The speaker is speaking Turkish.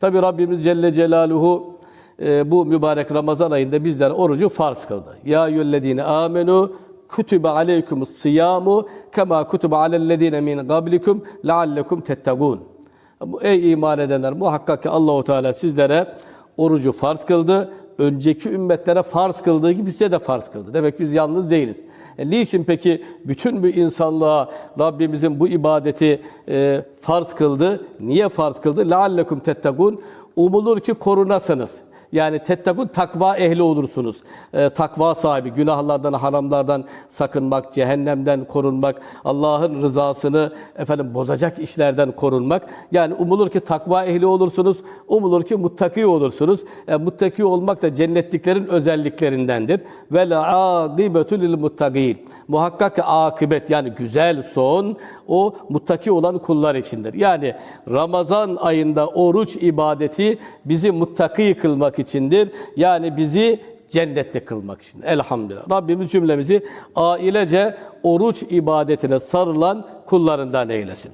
Tabi Rabbimiz Celle Celaluhu e, bu mübarek Ramazan ayında bizlere orucu farz kıldı. Ya eyyühellezine amenu kutibe aleykumus siyamu kema kutibe alellezine min qablikum leallekum tettegûn. Ey iman edenler muhakkak ki Allahu Teala sizlere orucu farz kıldı Önceki ümmetlere farz kıldığı gibi size de farz kıldı. Demek biz yalnız değiliz. E, niçin peki bütün bu insanlığa Rabbimizin bu ibadeti e, farz kıldı? Niye farz kıldı? لَعَلَّكُمْ tettegûn. Umulur ki korunasınız. Yani tettekun takva ehli olursunuz. Ee, takva sahibi, günahlardan, haramlardan sakınmak, cehennemden korunmak, Allah'ın rızasını efendim bozacak işlerden korunmak. Yani umulur ki takva ehli olursunuz, umulur ki muttaki olursunuz. E, muttaki olmak da cennetliklerin özelliklerindendir. Ve la akibetu lil muttaqin. Muhakkak ki akıbet yani güzel son o muttaki olan kullar içindir. Yani Ramazan ayında oruç ibadeti bizi muttaki kılmak içindir. Yani bizi cennette kılmak için. Elhamdülillah. Rabbimiz cümlemizi ailece oruç ibadetine sarılan kullarından eylesin.